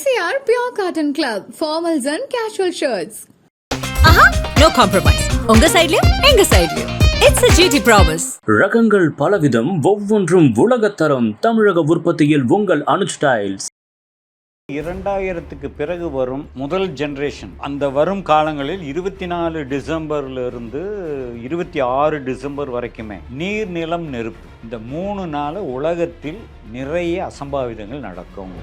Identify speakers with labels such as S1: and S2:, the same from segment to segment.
S1: MCR Pure Cotton Club, formals and casual shirts.
S2: ஆஹா no compromise உங்க சைடுலயும் எங்க சைடுலயும் இட்ஸ் a ஜிடி ப்ராமிஸ்
S3: ரகங்கள் பலவிதம் ஒவ்வொன்றும் உலகத்தரம் தமிழக உற்பத்தியில் உங்கள் அனு ஸ்டைல்ஸ்
S4: இரண்டாயிரத்துக்கு பிறகு வரும் முதல் ஜெனரேஷன் அந்த வரும் காலங்களில் இருபத்தி நாலு டிசம்பர்ல இருந்து இருபத்தி ஆறு டிசம்பர் வரைக்குமே நீர் நிலம் நெருப்பு. இந்த மூணு நாள் உலகத்தில் நிறைய அசம்பாவிதங்கள் நடக்கும்.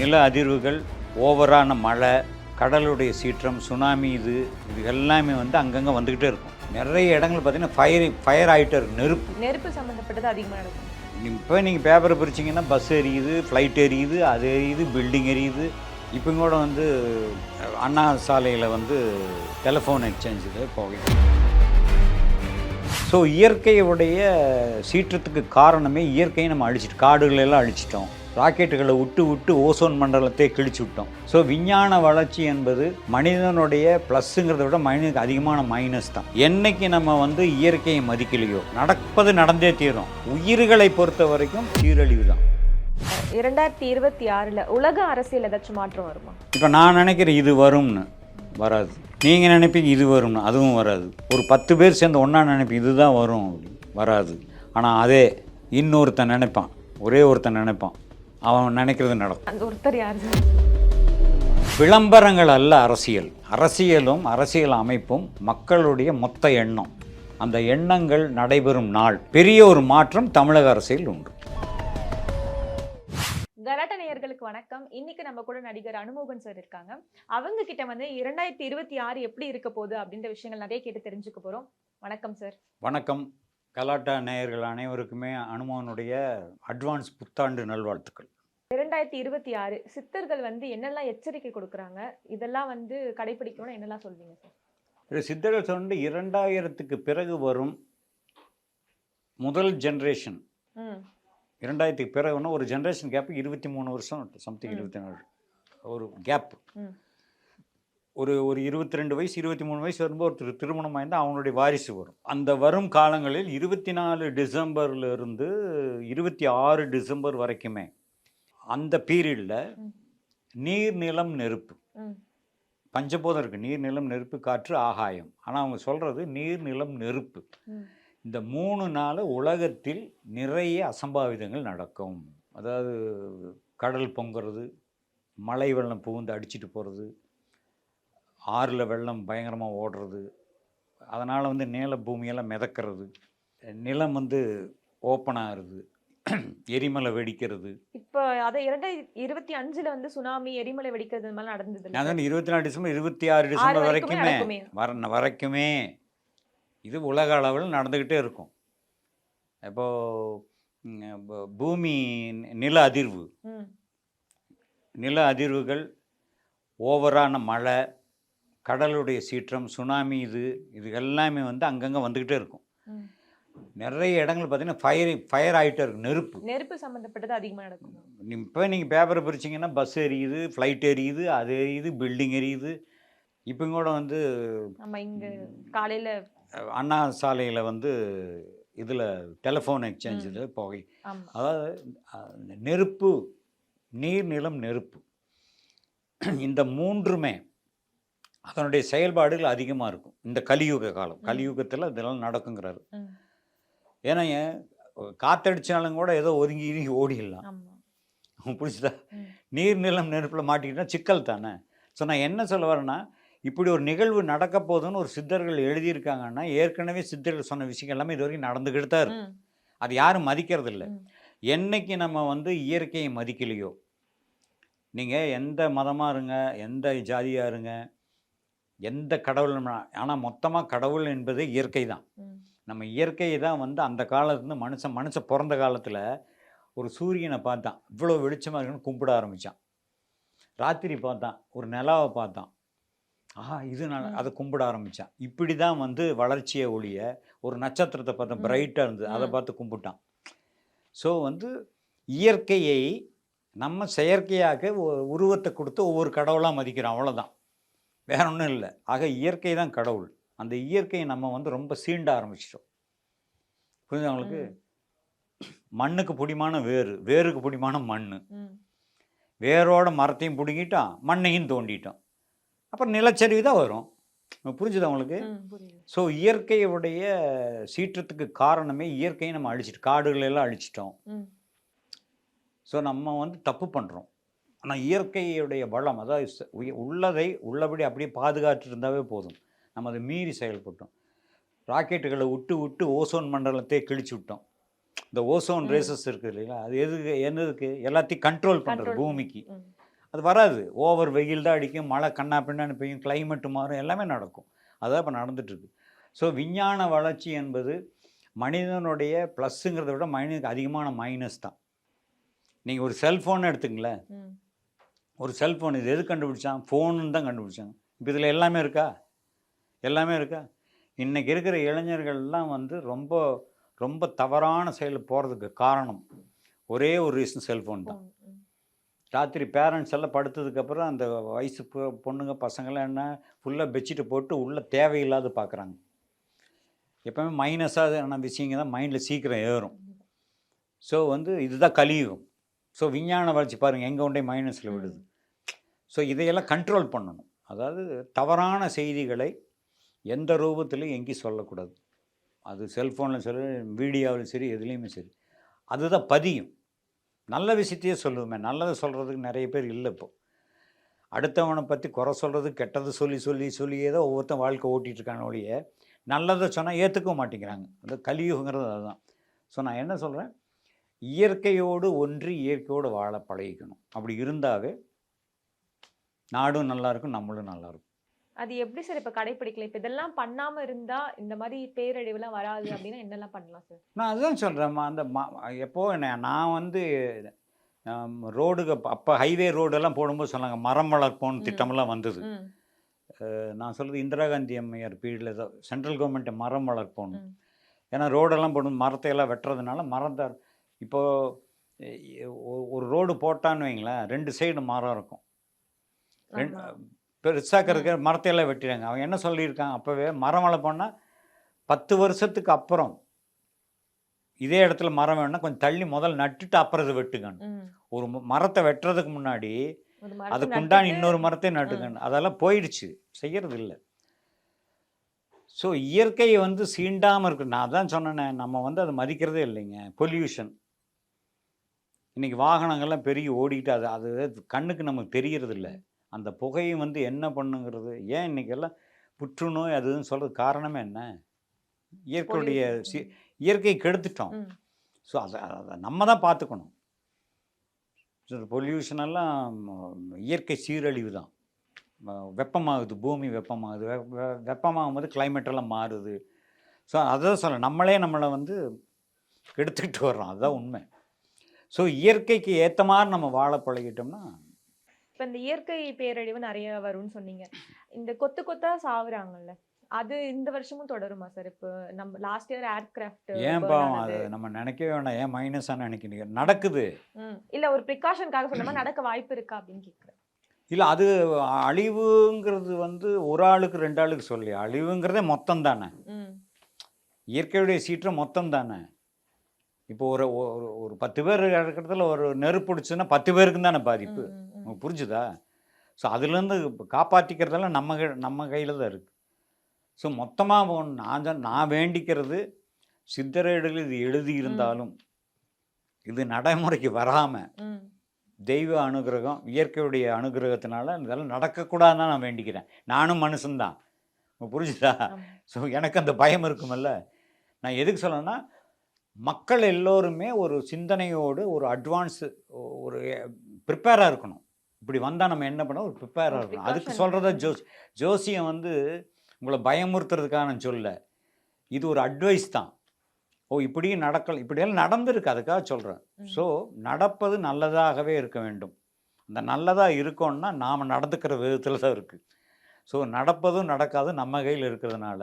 S4: நில அதிர்வுகள் ஓவரான மழை கடலுடைய சீற்றம் சுனாமி இது இது எல்லாமே வந்து அங்கங்கே வந்துக்கிட்டே இருக்கும். நிறைய இடங்கள் பார்த்தீங்கன்னா ஃபயர் ஃபயர் ஆகிட்டே இருக்கும். நெருப்பு.
S5: நெருப்பு சம்மந்தப்பட்டது அதிகமாக நடக்கும்.
S4: இப்போ நீங்கள் பேப்பரை பிரிச்சிங்கன்னா பஸ் எரியுது ஃப்ளைட் எரியுது அது எரியுது பில்டிங் எரியுது. இப்போ கூட வந்து அண்ணா சாலையில் வந்து டெலிஃபோன் எக்ஸ்சேஞ்சுக்கு போகும் ஸோ இயற்கையுடைய சீற்றத்துக்கு காரணமே இயற்கையை நம்ம அழிச்சிட்டு காடுகளை எல்லாம் அழிச்சிட்டோம். ராக்கெட்டுகளை விட்டு விட்டு ஓசோன் மண்டலத்தை கிழிச்சு விட்டோம். ஸோ விஞ்ஞான வளர்ச்சி என்பது மனிதனுடைய ப்ளஸ்ஸுங்கிறத விட மனிதனுக்கு அதிகமான மைனஸ் தான். என்னைக்கு நம்ம வந்து இயற்கையை மதிக்கலையோ நடப்பது நடந்தே தீரும். உயிர்களை பொறுத்த வரைக்கும் சீரழிவு தான்.
S5: இரண்டாயிரத்தி இருபத்தி ஆறில் உலக அரசியல் ஏதாச்சும் மாற்றம் வருமா?
S4: இப்போ நான் நினைக்கிறேன் இது வரும்னு. வராது. நீங்கள் நினைப்பீங்க இது வரும்னு. அதுவும் வராது. ஒரு பத்து பேர் சேர்ந்து ஒன்றா நினைப்பீங்க இதுதான் வரும். வராது. ஆனால் அதே இன்னொருத்தன் நினைப்பான். ஒரே ஒருத்தன் நினைப்பான். அவன் நினைக்கிறது நடக்கும்.
S5: அந்த ஒருத்தர் யாரு
S4: விளம்பரங்கள் அல்ல அரசியல். அரசியலும் அரசியல் அமைப்பும் மக்களுடைய மொத்த எண்ணம். அந்த எண்ணங்கள் நடைபெறும் நாள். பெரிய ஒரு மாற்றம் தமிழக அரசியல் உண்டு.
S5: கலாட்ட நேயர்களுக்கு வணக்கம். இன்னைக்கு நம்ம கூட நடிகர் அனுமோகன் சார் இருக்காங்க. அவங்க கிட்ட வந்து இரண்டாயிரத்தி இருபத்தி ஆறு எப்படி இருக்க போகுது அப்படின்ற விஷயங்கள் நிறைய கேட்டு தெரிஞ்சுக்க போறோம். வணக்கம் சார்.
S4: வணக்கம். கலாட்டா நேயர்கள் அனைவருக்குமே அனுமனுடைய அட்வான்ஸ் புத்தாண்டு நல்வாழ்த்துக்கள்.
S5: இரண்டாயிரத்தி இருபத்தி ஆறு சித்தர்கள் வந்து என்னெல்லாம் எச்சரிக்கை கொடுக்குறாங்க? இதெல்லாம் வந்து கடைபிடிக்கணும்னு என்னெல்லாம் சொல்வீங்க சார்?
S4: சித்தர்கள் சொன்ன இரண்டாயிரத்துக்கு பிறகு வரும் முதல் ஜென்ரேஷன் இரண்டாயிரத்துக்கு பிறகுன்னா ஒரு ஜென்ரேஷன் கேப் இருபத்தி மூணு வருஷம் சம்திங் இருபத்தி நாலு. ஒரு கேப் ஒரு ஒரு இருபத்தி ரெண்டு வயசு இருபத்தி மூணு வயசு வரும்போது ஒருத்தர் திருமணம் ஆயிருந்தால் அவனுடைய வாரிசு வரும். அந்த வரும் காலங்களில் இருபத்தி நாலு டிசம்பர்ல இருந்து இருபத்தி ஆறு டிசம்பர் வரைக்குமே அந்த பீரியடில். நீர் நிலம் நெருப்பு. பஞ்சபோதம் இருக்குது நீர் நிலம் நெருப்பு காற்று ஆகாயம். ஆனால் அவங்க சொல்கிறது நீர் நிலம் நெருப்பு. இந்த மூணு நாள் உலகத்தில் நிறைய அசம்பாவிதங்கள் நடக்கும். அதாவது கடல் பொங்குறது மழை வெள்ளம் புகுந்து அடிச்சிட்டு போகிறது ஆறில் வெள்ளம் பயங்கரமாக ஓடுறது. அதனால் வந்து நில பூமியெல்லாம் மிதக்கிறது. நிலம் வந்து ஓப்பன் ஆகுறது. எரிமலை வெடிக்கிறது.
S5: இப்போ அதை இரண்டாயிரத்தி இருபத்தி அஞ்சுல வந்து சுனாமி எரிமலை வெடிக்கிறது மாதிரி நடந்தது?
S4: சொன்னேன் இருபத்தி நாலு டிசம்பர் இருபத்தி ஆறு டிசம்பர்
S5: வரைக்குமே.
S4: வர வரைக்குமே. இது உலக அளவில் நடந்துக்கிட்டே இருக்கும். இப்போது பூமி நில அதிர்வு. நில அதிர்வுகள் ஓவரான மழை கடலுடைய சீற்றம் சுனாமி இது இது எல்லாமே வந்து அங்கங்கே வந்துக்கிட்டே இருக்கும். நிறைய இடங்கள் பார்த்தீங்கன்னா ஃபயர் ஃபயர் ஆகிட்டே இருக்கும். நெருப்பு.
S5: நெருப்பு சம்மந்தப்பட்டது அதிகமாக நடக்கும்.
S4: இப்போ நீங்கள் பேப்பரை பிரிச்சிங்கன்னா பஸ் எரியுது ஃப்ளைட் எரியுது அது எரியுது பில்டிங் எரியுது. இப்போ கூட வந்து
S5: நம்ம இங்க காலையில
S4: அண்ணா சாலையில் வந்து இதில் டெலிஃபோன் எக்ஸ்சேஞ்சில் புகை.
S5: ஆமா.
S4: அதாவது நெருப்பு நீர் நிலம் நெருப்பு. இந்த மூன்றுமே அதனுடைய செயல்பாடுகள் அதிகமாக இருக்கும். இந்த கலியுக காலம். கலியுகத்தில் இதெல்லாம் நடக்குங்கிறாரு. ஏன்னா ஏன்? காத்தடிச்சாலும் கூட ஏதோ ஒதுங்கி ஒதுங்கி ஓடிடலாம்.
S5: ம்.
S4: நீர் நிலம் நெருப்பில் மாட்டிக்கிட்டா சிக்கல் தானே? ஸோ நான் என்ன சொல்ல வரேன்னா இப்படி ஒரு நிகழ்வு நடக்க போகுதுன்னு ஒரு சித்தர்கள் எழுதியிருக்காங்கன்னா ஏற்கனவே சித்தர்கள் சொன்ன விஷயம் எல்லாமே இது வரைக்கும் நடந்துக்கிட்டு தான் இருக்கு. அது யாரும் மதிக்கிறது இல்லை. என்னைக்கு நம்ம வந்து இயற்கையை மதிக்கலையோ நீங்கள் எந்த மதமாக இருங்க எந்த ஜாதியாக இருங்க எந்த கடவுள் ஆனால் மொத்தமாக கடவுள் என்பது இயற்கை தான். நம்ம இயற்கையை தான் வந்து அந்த காலத்துலேருந்து மனுஷன் மனுஷன் பிறந்த காலத்தில் ஒரு சூரியனை பார்த்தான். இவ்வளோ வெளிச்சமாக இருக்குன்னு கும்பிட ஆரம்பித்தான் ராத்திரி பார்த்தான். ஒரு நிலாவை பார்த்தான். ஆஹா இது
S5: ம்.
S4: அதை கும்பிட ஆரம்பித்தான் இப்படி தான் வந்து வளர்ச்சியை ஒழிய ஒரு நட்சத்திரத்தை பார்த்தா
S5: ம்.
S4: பிரைட்டாக இருந்தது. அதை. பார்த்து கும்பிட்டான். ஸோ வந்து இயற்கையை நம்ம செயற்கையாக உருவத்தை கொடுத்து ஒவ்வொரு கடவுளாக மதிக்கிறோம். அவ்வளோதான் வேற ஒன்றும் இல்லை. ஆக இயற்கை தான் கடவுள். அந்த இயற்கையை நம்ம வந்து ரொம்ப சீண்ட ஆரம்பிச்சிட்டோம்.
S5: ம்.
S4: மண்ணுக்கு பிடிமான வேறு வேருக்கு பிடிமான மண். வேரோட மரத்தையும் பிடுங்கிட்டான் மண்ணையும் தோண்டிட்டான். அப்புறம் நிலச்சரிவு தான் வரும். புரிஞ்சுதா
S5: புரியுது.
S4: ஸோ இயற்கையுடைய சீற்றத்துக்கு காரணமே இயற்கையை நம்ம அழிச்சிட்டு காடுகளை எல்லாம் அழிச்சிட்டோம். ஸோ நம்ம வந்து தப்பு பண்ணுறோம் ஆனால் இயற்கையுடைய வளம் அதாவது உள்ளதை உள்ளபடி அப்படியே பாதுகாத்து இருந்தாவே போதும். நம்ம அதை மீறி செயல்பட்டோம். ராக்கெட்டுகளை விட்டு விட்டு ஓசோன் மண்டலத்தை கிழிச்சு விட்டோம். இந்த ஓசோன். ரேசஸ் இருக்குது இல்லைங்களா? அது எதுக்கு என்னதுக்கு எல்லாத்தையும் கண்ட்ரோல் பண்ணுறது பூமிக்கு. அது வராது. ஓவர் வெயில் தான் அடிக்கும். மழை கண்ணா பின்னான்னு பெய்யும். Climate மாறும். எல்லாமே நடக்கும். அதான் இப்போ நடந்துட்டுருக்கு. ஸோ விஞ்ஞான வளர்ச்சி என்பது மனிதனுடைய ப்ளஸ்ஸுங்கிறத விட மனிதனுக்கு அதிகமான மைனஸ் தான். நீங்கள் ஒரு செல்ஃபோன் எடுத்துங்களேன். ஒரு செல்ஃபோன் இது எது கண்டுபிடிச்சான்? ஃபோனுன்னு தான் கண்டுபிடிச்சாங்க. இப்போ இதில் எல்லாமே இருக்கா? எல்லாமே இருக்கா? இன்றைக்கி இருக்கிற இளைஞர்கள்லாம் வந்து ரொம்ப ரொம்ப தவறான செயல் போகிறதுக்கு காரணம் ஒரே ஒரு ரீசன் செல்ஃபோன் தான். ராத்திரி பேரண்ட்ஸ் எல்லாம் படுத்ததுக்கப்புறம் அந்த வயசு பொண்ணுங்க பசங்களாம் என்ன ஃபுல்லாக பெட்ஷீட்டை போட்டு உள்ளே தேவையில்லாத பார்க்குறாங்க எப்போவுமே மைனஸான விஷயங்க தான் மைண்டில் சீக்கிரம் ஏறும். ஸோ வந்து இதுதான் கலியுகம். ஸோ விஞ்ஞான வளர்ச்சி பாருங்கள் எங்கே கொண்டே மைனஸில் விடுது ஸோ இதையெல்லாம் கண்ட்ரோல் பண்ணணும். அதாவது தவறான செய்திகளை எந்த ரூபத்திலையும் எங்கேயும் சொல்லக்கூடாது. அது செல்ஃபோனில் சரி வீடியோவில் சரி எதுலேயுமே சரி. அதுதான் பதியும். நல்ல விஷயத்தையே சொல்லுவோமே. நல்லதை சொல்கிறதுக்கு நிறைய பேர் இல்லை இப்போ. அடுத்தவனை பற்றி குறை சொல்கிறது கெட்டது சொல்லி சொல்லி சொல்லியே தான் ஒவ்வொருத்தன் வாழ்க்கை ஓட்டிகிட்ருக்கான ஒழிய நல்லதை சொன்னால் ஏற்றுக்க மாட்டேங்கிறாங்க. அந்த கலியுகங்கிறது அதுதான். ஸோ நான் என்ன சொல்கிறேன் இயற்கையோடு ஒன்றி இயற்கையோடு வாழ பழகிக்கணும். அப்படி இருந்தாவே நாடும் நல்லா இருக்கும் நம்மளும் நல்லா இருக்கும்
S5: அது எப்படி சார் இப்ப கடைபிடிக்கல இப்ப இதெல்லாம் பண்ணாம இருந்தா இந்த மாதிரி பேரழிவுலாம் வராது அப்படின்னா என்னெல்லாம் பண்ணலாம் சார்?
S4: நான் அதுதான் சொல்கிறேன் அந்த ம- எப்போ என்ன நான் வந்து ரோடுக்கு அப்போ ஹைவே ரோடெல்லாம் போடும்போது சொன்னாங்க மரம் வளர்ப்போம்
S5: ம்.
S4: திட்டமெல்லாம் வந்தது. நான் சொல்கிறது இந்திரா காந்தி அம்மையார் பீரியடில் தான் சென்ட்ரல் கவர்மெண்ட் மரம் வளர்ப்போம். ஏன்னா ரோடெல்லாம் போடும் மரத்தை எல்லாம் வெட்டுறதுனால மரத்தை இப்போது ஒரு ரோடு போட்டான்னு வைங்களேன் ரெண்டு சைடு மரம் இருக்கும். பெருசாக இருக்க மரத்தையெல்லாம் வெட்டிடுறாங்க. அவன் என்ன சொல்லியிருக்கான்? அப்போவே மரம் வளர்ப்போன்னா பத்து வருஷத்துக்கு அப்புறம் இதே இடத்துல மரம் வேணும்னா கொஞ்சம் தள்ளி முதல்ல நட்டுட்டு அப்புறம் இதை வெட்டுங்கன்னு.
S5: ம்.
S4: ஒரு மரத்தை வெட்டுறதுக்கு முன்னாடி
S5: ஒரு மரத்தை
S4: அதுக்கு உண்டான
S5: நட்டுட்டு-
S4: இன்னொரு மரத்தை நட்டுங்கன்னு. அதெல்லாம் போயிடுச்சு. செய்யறது இல்லை ஸோ இயற்கையை வந்து சீண்டாமல் இருக்கு. நான் தான் சொன்னேனே நம்ம வந்து அதை மதிக்கிறதே இல்லைங்க. பொல்யூஷன் இன்னைக்கு வாகனங்கள்லாம் பெருகி ஓடிக்கிட்டு அது அது கண்ணுக்கு நமக்கு தெரியறது இல்லை அந்த புகையும் வந்து என்ன பண்ணுங்கிறது? ஏன் இன்னைக்கு எல்லாம் புற்றுநோய் அதுன்னு சொல்றது காரணமே என்ன? இயற்கையுடைய. சி இயற்கையை கெடுத்துட்டோம். ஸோ அதை அதை நம்ம தான் பார்த்துக்கணும். ஸோ பொல்யூஷன் எல்லாம் ம், இயற்கை சீரழிவு தான். வெப்பமாகுது பூமி வெப்பமாகுது. வெப்பமாகும் போது எல்லாம் மாறுது. ஸோ அதான் சொல்ல நம்மளே நம்மளை வந்து கெடுத்துக்கிட்டு வர்றோம். அதுதான் உண்மை. ஸோ இயற்கைக்கு ஏற்ற மாதிரி நம்ம வாழ பழகிட்டோம்னா
S5: இப்ப இந்த இயற்கை பேரழிவு நிறைய வரும்னு சொன்னீங்க. இந்த கொத்து கொத்தா சாவுறாங்கல்ல அது இந்த வருஷமும் தொடருமா சார் இப்போ நம்ம லாஸ்ட் இயர் ஏர்கிராஃப்ட்
S4: ஏன் பாவம் அது நம்ம நினைக்கவே வேண்டாம் ஏன் மைனஸாக நினைக்கிறீங்க? நடக்குது.
S5: இல்ல ஒரு ப்ரிகாஷனுக்காக சொல்லாம நடக்க வாய்ப்பு இருக்கா அப்படின்னு கேக்குறேன்.
S4: இல்லை அது அழிவுங்கிறது வந்து ஒரு ஆளுக்கு ரெண்டு ஆளுக்கு சொல்லி அழிவுங்கிறதே மொத்தம் தானே. இயற்கையுடைய சீற்றம் மொத்தம் தானே. இப்போ ஒரு ஒரு பத்து பேர் இருக்கிறதுல ஒரு நெருப்பு பிடிச்சுன்னா பத்து பேருக்கு தானே பாதிப்பு. உங்களுக்கு புரிஞ்சுதா? ஸோ அதுலேருந்து காப்பாற்றிக்கிறதெல்லாம் நம்ம நம்ம கையில் தான் இருக்குது ஸோ மொத்தமாக நான் தான் நான் வேண்டிக்கிறது சித்தரேடுகள் இது எழுதியிருந்தாலும் இது நடைமுறைக்கு வராமல். தெய்வ அனுகிரகம் இயற்கையுடைய அனுகிரகத்தினால இதெல்லாம் நடக்கக்கூடாதுன்னு தான் நான் வேண்டிக்கிறேன். நானும் மனுஷன்தான் புரிஞ்சுதா. ஸோ எனக்கு அந்த பயம் இருக்குமல்ல. நான் எதுக்கு சொல்லணும்னா மக்கள் எல்லோருமே ஒரு சிந்தனையோடு ஒரு அட்வான்ஸு ஒரு ப்ரிப்பேராக இருக்கணும். இப்படி வந்தால் நம்ம என்ன பண்ணோம் ஒரு ப்ரிப்பேராக இருக்கணும். அதுக்கு. சொல்கிறத ஜோஸ் ஜோசியம் வந்து உங்களை பயமுறுத்துறதுக்கான சொல்ல இது ஒரு அட்வைஸ் தான். ஓ இப்படியும் நடக்கல. இப்படியெல்லாம் நடந்திருக்கு. அதுக்காக சொல்கிறேன். ஸோ நடப்பது நல்லதாகவே இருக்க வேண்டும். அந்த நல்லதாக இருக்கோன்னா நாம் நடந்துக்கிற விதத்தில் தான் இருக்குது ஸோ நடப்பதும் நடக்காதும் நம்ம கையில் இருக்கிறதுனால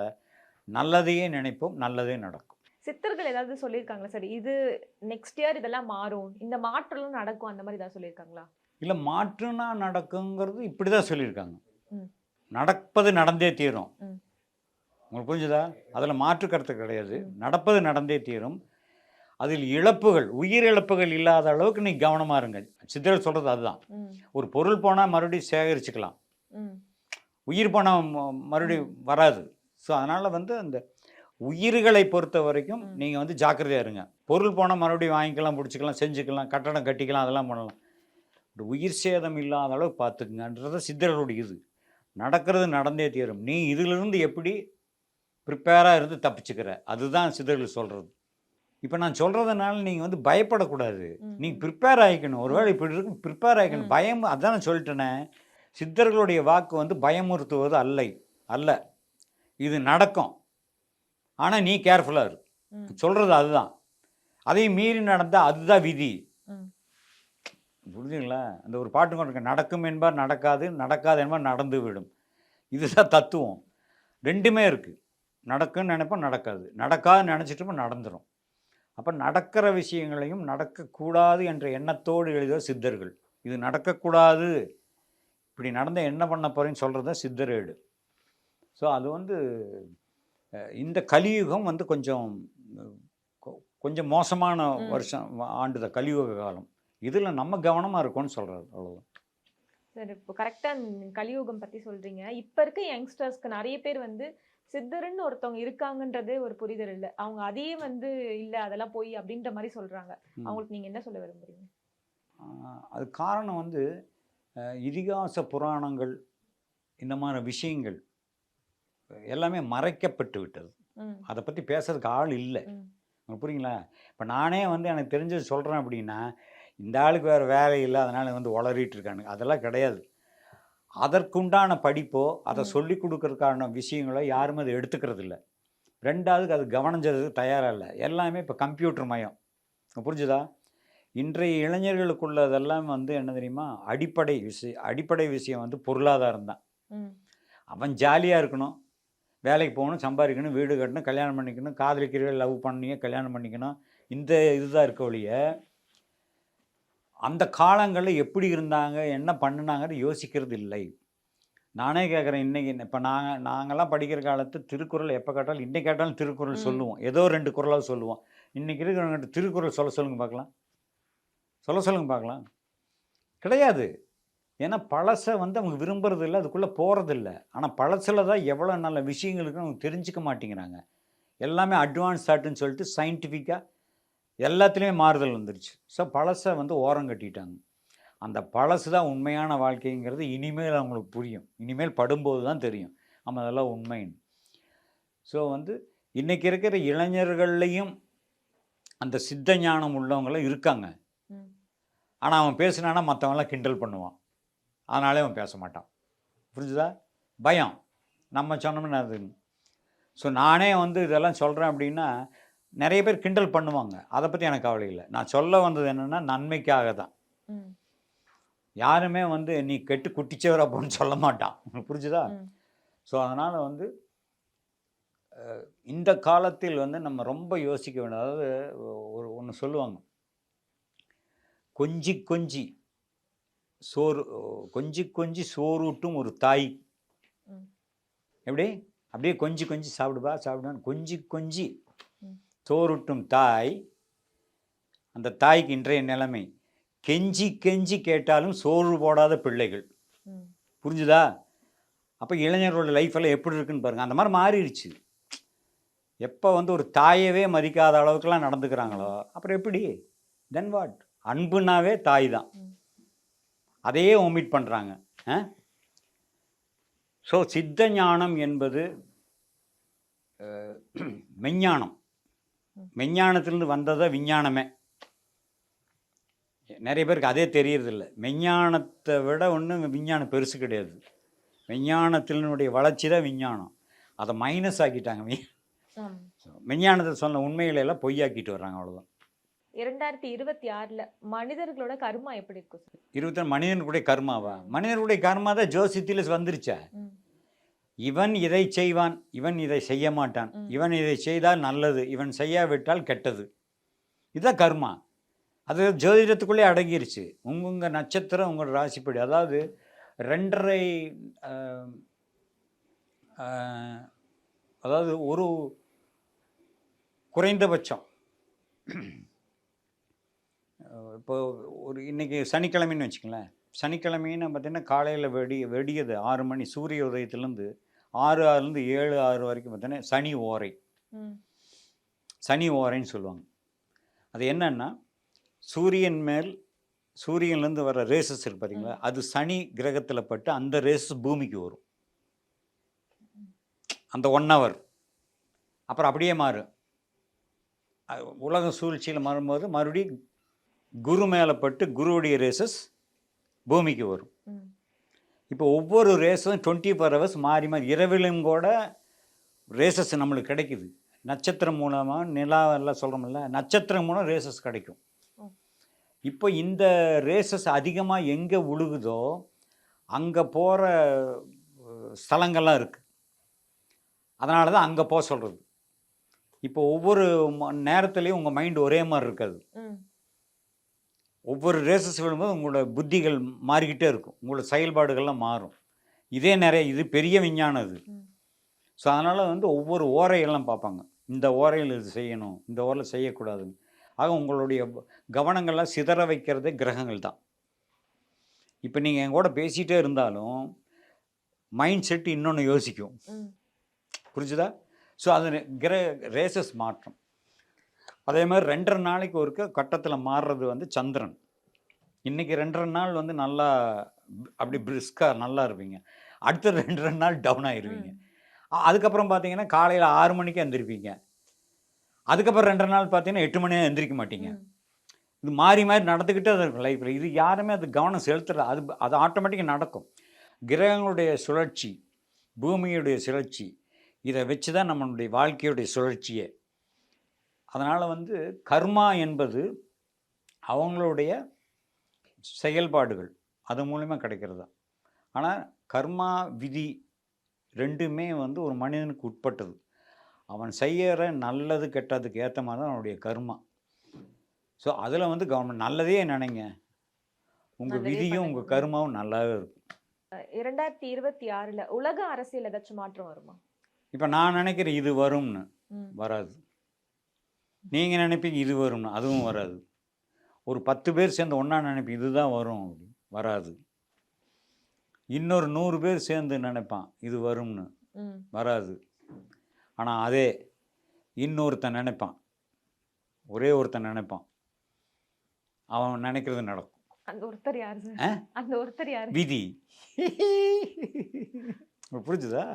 S4: நல்லதையே நினைப்போம். நல்லதே நடக்கும்.
S5: சித்தர்கள் ஏதாவது சொல்லியிருக்காங்களா? சார் இது நெக்ஸ்ட் இயர் இதெல்லாம் மாறும். இந்த மாற்றம்லாம் நடக்கும். அந்த மாதிரி ஏதாவது சொல்லியிருக்காங்களா?
S4: இல்லை மாற்றுனா நடக்குங்கிறது இப்படி தான் சொல்லியிருக்காங்க. நடப்பது நடந்தே தீரும். உங்களுக்கு புரிஞ்சுதா? அதில் மாற்று கருத்து கிடையாது. நடப்பது நடந்தே தீரும். அதில் இழப்புகள் உயிர் இழப்புகள் இல்லாத அளவுக்கு நீ கவனமாக இருங்க. சித்தர் சொல்கிறது அதுதான். ஒரு பொருள் போனால் மறுபடியும் சேகரிச்சுக்கலாம். உயிர் போனால் மறுபடியும் வராது. ஸோ அதனால் வந்து அந்த உயிர்களை பொறுத்த வரைக்கும். நீங்கள் வந்து ஜாக்கிரதையா இருங்க. பொருள் போனால் மறுபடியும் வாங்கிக்கலாம் பிடிச்சிக்கலாம் செஞ்சுக்கலாம் கட்டடம் கட்டிக்கலாம் அதெல்லாம் பண்ணலாம். இந்த உயிர் சேதம் இல்லாத அளவுக்கு பார்த்துக்குங்கன்றது சித்தர்களுடைய இது நடக்கிறது நடந்தே தீரும். நீ இதிலிருந்து எப்படி ப்ரிப்பேராக இருந்து தப்பிச்சுக்கிற? அதுதான் சித்தர்கள் சொல்கிறது இப்போ நான் சொல்கிறதுனால நீங்கள் வந்து பயப்படக்கூடாது. நீங்கள் ப்ரிப்பேர் ஆகிக்கணும் ஒருவேளை இப்படி இருக்கும் ப்ரிப்பேர் ஆகிக்கணும். பயம் அதான் நான் சொல்லிட்டேனே. சித்தர்களுடைய வாக்கு வந்து பயமுறுத்துவது அல்லை அல்ல. இது நடக்கும். ஆனால் நீ கேர்ஃபுல்லாக இரு. சொல்கிறது அதுதான். அதையும் மீறி நடந்தால் அதுதான் விதி. புரிஞ்சுங்களா அந்த ஒரு பாட்டு கொண்டு இருக்கு, நடக்கும் என்பார் நடக்காது நடக்காது என்பார் நடந்து விடும். இதுதான் தத்துவம். ரெண்டுமே இருக்குது நடக்கும்னு நினைப்போம் நடக்காது. நடக்காதுன்னு நினச்சிட்டோம் நடந்துடும் அப்போ நடக்கிற விஷயங்களையும் நடக்கக்கூடாது என்ற எண்ணத்தோடு எழுதிய சித்தர்கள். இது நடக்கக்கூடாது. இப்படி நடந்த என்ன பண்ண போகிறேன்னு சொல்கிறது தான் சித்தரேடு ஸோ அது வந்து இந்த கலியுகம் வந்து கொஞ்சம் கொஞ்சம் மோசமான. வருஷம் ஆண்டு தான் கலியுக காலம். இதில் நம்ம கவனமாக இருக்கோம்னு சொல்கிறாரு அவ்வளோதான்
S5: சரி இப்போ கரெக்டா கலியுகம் பத்தி சொல்றீங்க. இப்ப இருக்க யங்ஸ்டர்ஸ்க்கு நிறைய பேர் வந்து சித்தர்ன்னு ஒருத்தவங்க இருக்காங்கன்றதே ஒரு புரிதல் இல்ல. அவங்க அதையே வந்து இல்ல அதெல்லாம் போய் அப்படின்ற மாதிரி சொல்றாங்க.
S4: ம்.
S5: அவங்களுக்கு நீங்க என்ன சொல்ல விரும்புறீங்க?
S4: ஆஹ் அது காரணம் வந்து இதிகாச புராணங்கள் இந்த மாதிரி விஷயங்கள் எல்லாமே மறைக்கப்பட்டு விட்டது. அதை பற்றி பேசுறதுக்கு ஆள் இல்லை. புரியுங்களா? இப்போ நானே வந்து எனக்கு தெரிஞ்சது சொல்கிறேன் அப்படின்னா இந்த ஆளுக்கு வேறு வேலை இல்லை அதனால் வந்து உளறிட்டு இருக்கானுங்க. அதெல்லாம் கிடையாது. அதற்குண்டான படிப்போ அதை. சொல்லி கொடுக்கறதுக்கான விஷயங்களோ யாருமே அதை எடுத்துக்கிறது இல்லை. ரெண்டாவதுக்கு அது கவனிஞ்சதுக்கு தயாராக இல்லை. எல்லாமே இப்போ கம்ப்யூட்டர் மயம். புரிஞ்சுதா? இன்றைய இளைஞர்களுக்குள்ளதெல்லாம் வந்து என்ன தெரியுமா? அடிப்படை விஷயம் அடிப்படை விஷயம் வந்து பொருளாதாரம் தான். அவன் ஜாலியாக இருக்கணும். வேலைக்கு போகணும் சம்பாதிக்கணும் வீடு கட்டணும் கல்யாணம் பண்ணிக்கணும் காதலிக்கிறவ லவ் பண்ணி கல்யாணம் பண்ணிக்கணும். இந்த இதுதான் இருக்க ஒழிய அந்த காலங்களில் எப்படி இருந்தாங்க என்ன பண்ணுனாங்கன்னு யோசிக்கிறது இல்லை. நானே கேட்குறேன் இன்னைக்கு இப்போ நாங்கள் நாங்கள்லாம் படிக்கிற காலத்து திருக்குறள் எப்போ கேட்டாலும் இன்னைக்கு கேட்டாலும் திருக்குறள். சொல்லுவோம். ஏதோ ரெண்டு குறளாக சொல்லுவோம். இன்னைக்கு இருக்கிறவங்க திருக்குறள் சொல்ல சொல்லுங்க பார்க்கலாம். சொல்ல சொல்லுங்க பார்க்கலாம். கிடையாது. ஏன்னா பழசை வந்து அவங்க விரும்புறது இல்லை அதுக்குள்ளே போகிறது இல்லை. ஆனால் பழசில் தான் எவ்வளோ நல்ல விஷயங்கள் இருக்குன்னு அவங்க தெரிஞ்சுக்க மாட்டேங்கிறாங்க. எல்லாமே அட்வான்ஸ் தாட்டுன்னு சொல்லிட்டு சயின்டிஃபிக்காக எல்லாத்துலேயுமே மாறுதல் வந்துருச்சு. ஸோ பழசை வந்து ஓரம் கட்டிட்டாங்க. அந்த பழசு தான் உண்மையான வாழ்க்கைங்கிறது இனிமேல் அவங்களுக்கு புரியும். இனிமேல் படும்போது தான் தெரியும். ஆமாம் அதெல்லாம் உண்மைன்னு ஸோ வந்து இன்றைக்கி இருக்கிற இளைஞர்கள்லையும் அந்த சித்த ஞானம் உள்ளவங்களும் இருக்காங்க. ஆனால் அவன் பேசினானா மற்றவங்களாம் கிண்டல் பண்ணுவான். அதனாலே அவன் பேச மாட்டான். புரிஞ்சுதா? பயம். நம்ம சொன்னோம்னா அது ஸோ நானே வந்து இதெல்லாம் சொல்கிறேன் அப்படின்னா நிறைய பேர் கிண்டல் பண்ணுவாங்க. அதை பற்றி எனக்கு கவலை இல்லை. நான் சொல்ல வந்தது என்னென்னா நன்மைக்காக தான் யாருமே வந்து நீ கெட்டு குட்டிச்சவர் அப்படின்னு சொல்ல மாட்டான். உங்களுக்கு புரிஞ்சுதா. ஸோ அதனால் வந்து இந்த காலத்தில் வந்து நம்ம ரொம்ப யோசிக்க வேண்டிய அதாவது ஒரு ஒன்று சொல்லுவாங்க. கொஞ்சி கொஞ்சி சோறு கொஞ்சி கொஞ்சி சோறூட்டும் ஒரு தாய். எப்படி? அப்படியே கொஞ்சி கொஞ்சி சாப்பிடுவா சாப்பிடுவான்னு கொஞ்சி கொஞ்சி. சோறுட்டும் தாய் அந்த தாய்க்கு இன்றைய நிலைமை. கெஞ்சி கெஞ்சி கேட்டாலும் சோறு போடாத பிள்ளைகள். புரிஞ்சுதா? அப்போ இளைஞர்களோட லைஃப்பெல்லாம் எப்படி இருக்குன்னு பாருங்கள் அந்த மாதிரி மாறிடுச்சு. எப்போ வந்து ஒரு தாயவே மதிக்காத அளவுக்குலாம் நடந்துக்கிறாங்களோ அப்புறம் எப்படி? தென் வாட் அன்புனாவே தாய் தான். அதையே ஒமிட் பண்ணுறாங்க ஸோ சித்த ஞானம் என்பது மெஞ்ஞானம். மெஞ்ஞானத்திலிருந்து வந்ததா விஞ்ஞானமே. நிறைய பேருக்கு அதே தெரியறதில்ல. மெஞ்ஞானத்தை விட ஒன்றும் விஞ்ஞானம் பெருசு கிடையாது. விஞ்ஞானத்தினுடைய வளர்ச்சி தான் விஞ்ஞானம். அதை மைனஸ் ஆக்கிட்டாங்க. விஞ்ஞானத்தில் சொன்ன உண்மைகளை எல்லாம் பொய்யாக்கிட்டு வர்றாங்க அவ்வளோதான்
S5: இரண்டாயிரத்தி இருபத்தி ஆறுல மனிதர்களோட கர்மா எப்படி இருக்கும்
S4: இருபத்தி மனிதனுடைய கர்மாவா? மனிதனுடைய கர்மா தான் ஜோசியத்தில் வந்துருச்சே? இவன் இதை செய்வான் இவன் இதை செய்ய மாட்டான். இவன் இதை செய்தால் நல்லது இவன் செய்யாவிட்டால் கெட்டது. இதுதான் கர்மா. அது ஜோதிடத்துக்குள்ளே அடங்கிருச்சு. உங்க நட்சத்திரம் உங்களோட ராசிப்படி. அதாவது ரெண்டரை அதாவது ஒரு குறைந்தபட்சம். இப்போ ஒரு இன்னைக்கு சனிக்கிழமைன்னு வச்சுங்களேன் சனிக்கிழமைன்னு பார்த்தீங்கன்னா காலையில் வெடி வெடியது ஆறு மணி சூரிய உதயத்துலேருந்து ஆறு ஆறுலேருந்து ஏழு ஆறு வரைக்கும் பார்த்தீங்கன்னா சனி ஓரை. சனி ஓரைன்னு சொல்லுவாங்க. அது என்னன்னா சூரியன் மேல் சூரியன்லேருந்து வர ரேசஸ் இருக்கு பார்த்தீங்களா அது சனி கிரகத்தில் பட்டு அந்த ரேசஸ் பூமிக்கு வரும். அந்த ஒன் ஹவர் அப்புறம் அப்படியே மாறும் அது உலக சூழ்ச்சியில் மாறும்போது மறுபடியும் குரு மேலே பட்டு குருவுடைய ரேசஸ் பூமிக்கு வரும். இப்போ ஒவ்வொரு ரேஸும் டுவெண்ட்டி ஃபோர் ஹவர்ஸ் மாறி மாறி இரவிலும் கூட ரேசஸ் நம்மளுக்கு கிடைக்குது. நட்சத்திரம் மூலமாக நிலா எல்லாம் சொல்கிறோம்ல நட்சத்திரம் மூலம் ரேசஸ் கிடைக்கும். இப்போ இந்த ரேசஸ் அதிகமாக எங்கே உழுகுதோ அங்கே போகிற ஸ்தலங்கள்லாம் இருக்குது அதனால தான் அங்கே போக சொல்கிறது இப்போ ஒவ்வொரு நேரத்துலையும் உங்கள் மைண்ட் ஒரே மாதிரி இருக்காது. ஒவ்வொரு ரேசஸ் விழும்போது உங்களோட புத்திகள் மாறிக்கிட்டே இருக்கும். உங்களோட செயல்பாடுகள்லாம் மாறும். இதே நிறைய இது பெரிய விஞ்ஞானம்
S5: ம்.
S4: ஸோ அதனால் வந்து ஒவ்வொரு ஓரையெல்லாம் பார்ப்பாங்க. இந்த ஓரையில் இது செய்யணும் இந்த ஓரையில் செய்யக்கூடாதுன்னு. ஆக உங்களுடைய கவனங்கள்லாம் சிதற வைக்கிறதே கிரகங்கள் தான். இப்போ நீங்கள் என் கூட பேசிகிட்டே இருந்தாலும் மைண்ட் செட் இன்னொன்று யோசிக்கும். புரிஞ்சுதா? ஸோ அது கிர ரேசஸ் மாற்றம். அதே மாதிரி ரெண்டரை நாளைக்கு ஒருக்க கட்டத்தில் மாறுறது வந்து சந்திரன். இன்னைக்கு ரெண்டரை நாள் வந்து நல்லா அப்படி பிரிஸ்காக நல்லா இருப்பீங்க. அடுத்த ரெண்டரை நாள் டவுன் ஆயிருவீங்க. அ- அதுக்கப்புறம் பார்த்தீங்கன்னா காலையில் ஆறு மணிக்கு எந்திரிப்பீங்க. அதுக்கப்புறம் ரெண்டரை நாள் பார்த்தீங்கன்னா எட்டு மணி எந்திரிக்க மாட்டீங்க. இது மாறி மாறி நடந்துக்கிட்டே தான் இருக்கும் லைஃப்பில் இது யாருமே அது கவனம் செலுத்துற அது அது ஆட்டோமேட்டிக்காக நடக்கும். கிரகங்களுடைய சுழற்சி பூமியுடைய சுழற்சி இதை வச்சு தான் நம்மளுடைய வாழ்க்கையுடைய சுழற்சியே. அதனால் வந்து கர்மா என்பது அவங்களுடைய செயல்பாடுகள். அது மூலிமா கிடைக்கிறது தான். ஆனால் கர்மா விதி ரெண்டுமே வந்து ஒரு மனிதனுக்கு உட்பட்டது. அவன் செய்யற நல்லது கெட்டதுக்கு ஏற்ற மாதிரி தான் அவனுடைய கர்மா. ஸோ அதில் வந்து கவர்மெண்ட் நல்லதே நினைங்க உங்கள் விதியும். உங்கள் கர்மாவும் நல்லாவே இருக்கும்.
S5: இரண்டாயிரத்தி இருபத்தி ஆறுல உலக அரசியல் ஏதாச்சும் மாற்றம் வருமா?
S4: இப்போ நான் நினைக்கிறேன் இது வரும்னு. வராது. நீங்கள் நினைப்பீங்க இது வரும்னு அதுவும் வராது. ஒரு பத்து பேர் சேர்ந்து ஒன்றா நினைப்பீங்க இதுதான் வரும் அப்படி வராது. இன்னொரு நூறு பேர் சேர்ந்து நினைப்பான் இது வரும்னு வராது. ஆனால் அதே இன்னொருத்தன் நினைப்பான் ஒரே ஒருத்தன் நினைப்பான் அவன் நினைக்கிறது நடக்கும்.
S5: அந்த ஒருத்தர் யாரு? அந்த ஒருத்தர் யாரு?
S4: விதி. புரிஞ்சுதா?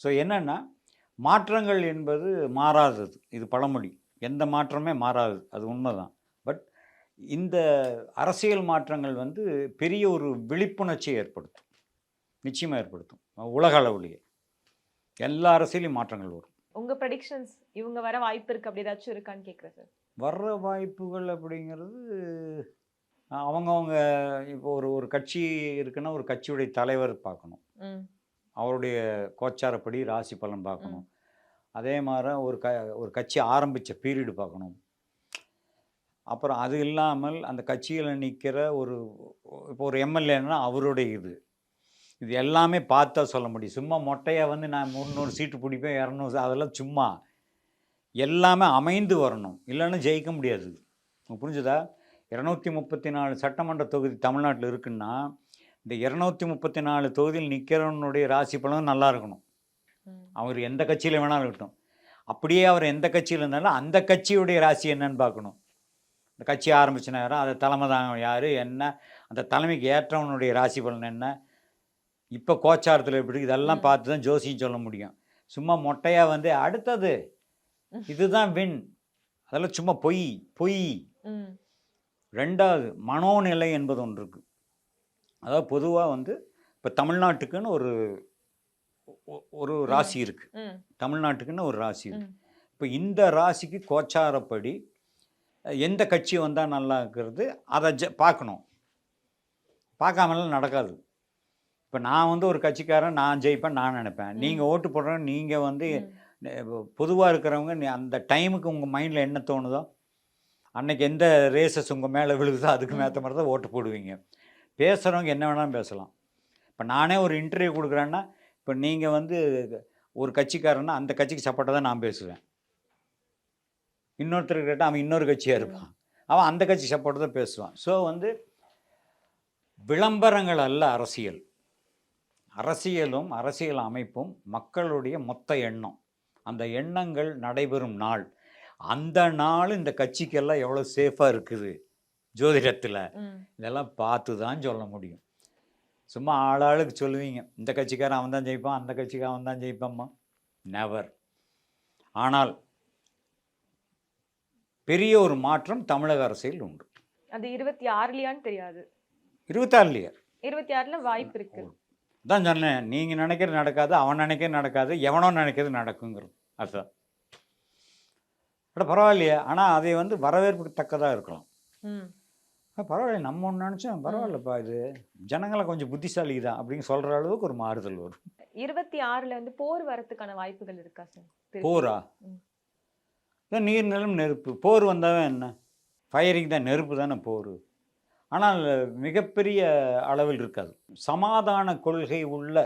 S4: ஸோ என்னன்னா மாற்றங்கள் என்பது மாறாதது இது பழமொழி. எந்த மாற்றமே மாறாது. அது உண்மைதான். பட் இந்த அரசியல் மாற்றங்கள் வந்து பெரிய ஒரு விழிப்புணர்ச்சியை ஏற்படுத்தும். நிச்சயமாக ஏற்படுத்தும். உலக அளவுலேயே. எல்லா அரசியலையும் மாற்றங்கள் வரும்.
S5: உங்க ப்ரெடிக்ஷன்ஸ் இவங்க வர வாய்ப்பு இருக்கு அப்படி ஏதாச்சும் இருக்கான்னு கேக்குறேன் சார்.
S4: வர்ற வாய்ப்புகள் அப்படிங்கிறது அவங்கவுங்க இப்போ ஒரு ஒரு கட்சி இருக்குன்னா ஒரு கட்சியுடைய தலைவர் பார்க்கணும். அவருடைய கோச்சாரப்படி ராசி பலன் பார்க்கணும். அதே மாதிரி ஒரு க ஒரு கட்சி ஆரம்பித்த பீரியடு பார்க்கணும். அப்புறம் அது இல்லாமல் அந்த கட்சியில் நிற்கிற ஒரு இப்போ ஒரு எம்எல்ஏன்னா அவருடைய இது. இது எல்லாமே பார்த்தா சொல்ல முடியும். சும்மா மொட்டையாக வந்து நான் முந்நூறு சீட்டு பிடிப்பேன் இரநூறு அதெல்லாம் சும்மா. எல்லாமே அமைந்து வரணும். இல்லைன்னா ஜெயிக்க முடியாது. புரிஞ்சுதா? இரநூத்தி முப்பத்தி நாலு சட்டமன்ற தொகுதி தமிழ்நாட்டில் இருக்குன்னா இந்த இரநூத்தி முப்பத்தி நாலு தொகுதியில் நிற்கிறவனுடைய ராசி பலன் நல்லா இருக்கணும். அவர் எந்த கட்சியில் வேணாலும் இருக்கட்டும். அப்படியே அவர் எந்த கட்சியில் இருந்தாலும் அந்த கட்சியுடைய ராசி என்னன்னு பார்க்கணும். இந்த கட்சி ஆரம்பிச்ச நேரம் அதை தலைமை தான் யார் என்ன அந்த தலைமைக்கு ஏற்றவனுடைய ராசி பலன் என்ன? இப்போ கோச்சாரத்தில் எப்படி இதெல்லாம். பார்த்து தான் ஜோசியம் சொல்ல முடியும். சும்மா மொட்டையாக வந்து அடுத்தது. இதுதான் வின். அதெல்லாம் சும்மா பொய் பொய். ரெண்டாவது மனோநிலை என்பது ஒன்று இருக்கு. அதாவது பொதுவாக வந்து இப்போ தமிழ்நாட்டுக்குன்னு ஒரு ஒரு ராசி இருக்கு.
S5: ம்.
S4: தமிழ்நாட்டுக்குன்னு ஒரு ராசி இருக்கு. இப்போ இந்த ராசிக்கு கோச்சாரப்படி எந்த கட்சி வந்தால் நல்லா இருக்கிறது அதை ஜ பார்க்கணும். பார்க்காமலாம் நடக்காது. இப்போ நான் வந்து ஒரு கட்சிக்காரன் நான் ஜெயிப்பேன் நான் நினைப்பேன். நீங்கள் ஓட்டு போடுறேன் நீங்கள் வந்து. பொதுவாக இருக்கிறவங்க அந்த டைமுக்கு உங்கள் மைண்டில் என்ன தோணுதோ அன்னைக்கு எந்த ரேசஸ் உங்கள் மேலே விழுகுதோ அதுக்கு. மேற்ற மாதிரி தான் ஓட்டு போடுவீங்க. பேசுகிறவங்க என்ன வேணாலும் பேசலாம். இப்போ நானே ஒரு இன்டர்வியூ கொடுக்குறேன்னா இப்போ நீங்கள் வந்து ஒரு கட்சிக்காரன்னா அந்த கட்சிக்கு சப்போர்ட்டாக தான் நான் பேசுவேன். இன்னொருத்தர் கேட்டால் அவன் இன்னொரு கட்சியாக இருப்பான். அவன் அந்த கட்சி சப்போர்ட் தான் பேசுவான். ஸோ வந்து விளம்பரங்கள் அல்ல அரசியல். அரசியலும் அரசியல் அமைப்பும் மக்களுடைய மொத்த எண்ணம். அந்த எண்ணங்கள் நடைபெறும் நாள். அந்த நாள் இந்த கட்சிக்கெல்லாம் எவ்வளோ சேஃபாக இருக்குது? ஜோதிடத்தில். இதெல்லாம் பார்த்து தான் சொல்ல முடியும். சும்மா ஆளாளுக்கு சொல்லுவீங்க. இந்த கட்சிக்காரன் அவன் தான் ஜெயிப்பான் அந்த கட்சிக்காரன் அவன் தான் ஜெயிப்பாம்மா நெவர் ஆனால் பெரிய ஒரு மாற்றம் தமிழக அரசியல் உண்டு.
S5: அது இருபத்தி ஆறுலயான்னு தெரியாது.
S4: இருபத்தாறுலையே.
S5: இருபத்தி ஆறுல வாய்ப்பு இருக்கு.
S4: தான் சொன்னேன். நீங்கள் நினைக்கிறது நடக்காது அவன் நினைக்கிறது நடக்காது எவனோ நினைக்கிறது நடக்குங்கிறது. அதுதான். அட பரவாயில்லையே. ஆனால் அதை வந்து வரவேற்புக்கு தக்கதாக இருக்கலாம். பரவாயில்ல. நம்ம ஒன்று நினச்சோம். பரவாயில்லப்பா இது. ஜனங்களை கொஞ்சம் புத்திசாலி தான் அப்படின்னு சொல்கிற அளவுக்கு ஒரு மாறுதல் வரும்.
S5: இருபத்தி ஆறுல வந்து போர் வரதுக்கான வாய்ப்புகள் இருக்கா சார்
S4: போரா. இதான் நீர் நிலம் நெருப்பு? போர் வந்தாவே என்ன? ஃபயரிங் தான் நெருப்பு தானே போர். ஆனால் மிகப்பெரிய அளவில் இருக்காது. சமாதான கொள்கை உள்ள.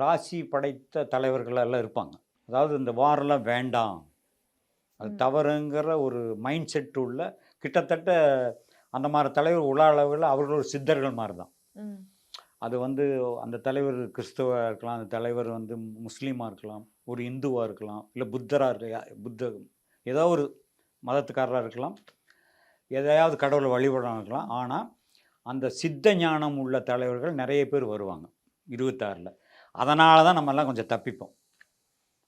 S4: ராசி படைத்த தலைவர்கள் எல்லாம் இருப்பாங்க. அதாவது இந்த வாரெல்லாம் வேண்டாம். அது. தவறுங்கிற ஒரு மைண்ட் செட் உள்ள கிட்டத்தட்ட அந்த மாதிரி தலைவர் உலக அளவில் அவர்கள் ஒரு சித்தர்கள் மாதிரி தான். அது வந்து அந்த தலைவர் கிறிஸ்தவராக இருக்கலாம் அந்த தலைவர் வந்து முஸ்லீமாக இருக்கலாம் ஒரு இந்துவாக இருக்கலாம் இல்லை புத்தராக இருக்க புத்த ஏதோ ஒரு மதத்துக்காரராக இருக்கலாம் எதையாவது கடவுளை வழிபடலாம் இருக்கலாம். ஆனால் அந்த சித்த ஞானம் உள்ள தலைவர்கள் நிறைய பேர் வருவாங்க இருபத்தாறில். அதனால தான் நம்மெல்லாம் கொஞ்சம் தப்பிப்போம்.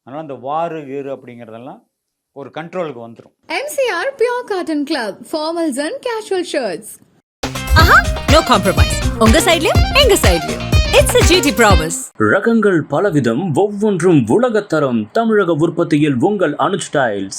S4: அதனால் அந்த வாரு கீறு அப்படிங்கிறதெல்லாம் ஒரு கண்ட்ரோலுக்கு வந்துடும்
S1: MCR Pure Cotton Club, formals and casual shirts.
S2: ஆஹா நோ காம்ப்ரமைஸ் உங்க சைடுலயும் எங்க சைடுலயும் இட்ஸ் a GT ப்ராமிஸ்
S3: ரகங்கள் பலவிதம் ஒவ்வொன்றும் உலகத்தரம் தமிழக உற்பத்தியில் உங்கள் அனுஜ் ஸ்டைல்ஸ்